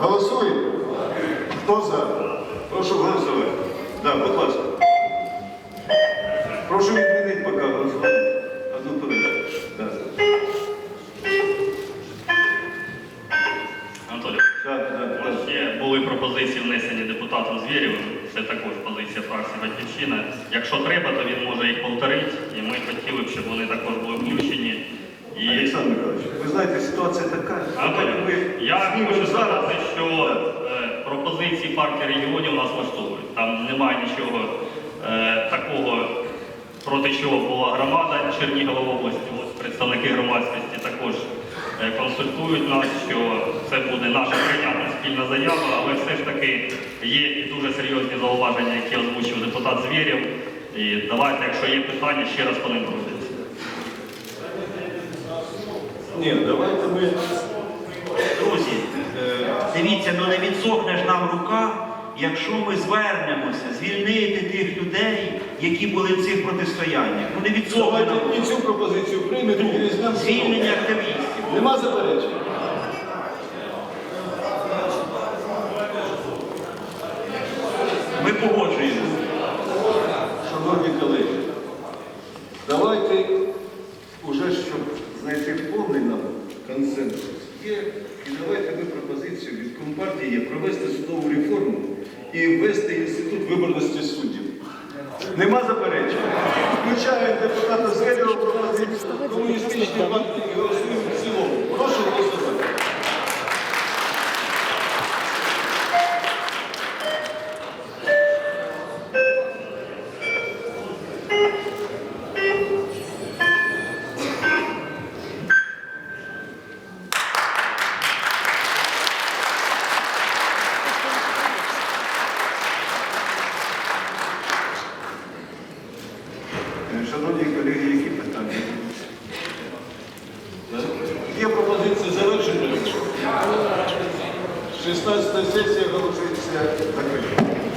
Голосуємо? Хто за? Прошу голосувати. Да, будь ласка. Прошу відмінити поки голосування. Одну передачу. Да. Анатолій, Так, так, у нас ще були пропозиції внесені депутатом Звєрєвим. Це також позиція фракції Батьківщина. Якщо треба, то він може їх повторити, і ми хотіли б, щоб вони також були включені. І Олександр Михайлович, ви знаєте, ситуація така. Анатолій, Ви я хочу зараз. Е, пропозиції партії регіонів нас влаштовують. Там немає нічого е, такого, проти чого була громада Чернігова області. Ось представники громадськості також е, консультують нас, що це буде наша прийнятна спільна заява, але все ж таки є дуже серйозні зауваження, які озвучив депутат Звєрєв. І давайте, якщо є питання, ще раз по ним пройдемося. Ні, давайте ми. Е, ну не відсохне ж нам рука, якщо ми звернемося звільнити тих людей, які були в цих протистояннях. Ну не відсохне нам і цю пропозицію приймемо і візьмемо. звільнення активістів. Нема заперечень? Ми погоджуємося. Шановні колеги, давайте уже, щоб знайти повний нам консенсус, є, і давайте ми пропозицію від Компартії провести судову реформу і ввести інститут виборності суддів. Нема заперечень. Включаю депутата Зелєва пропозицію комуністичної партії Шановні колеги, які питання? Є пропозиція завершити? 16 сесія голосується закрита.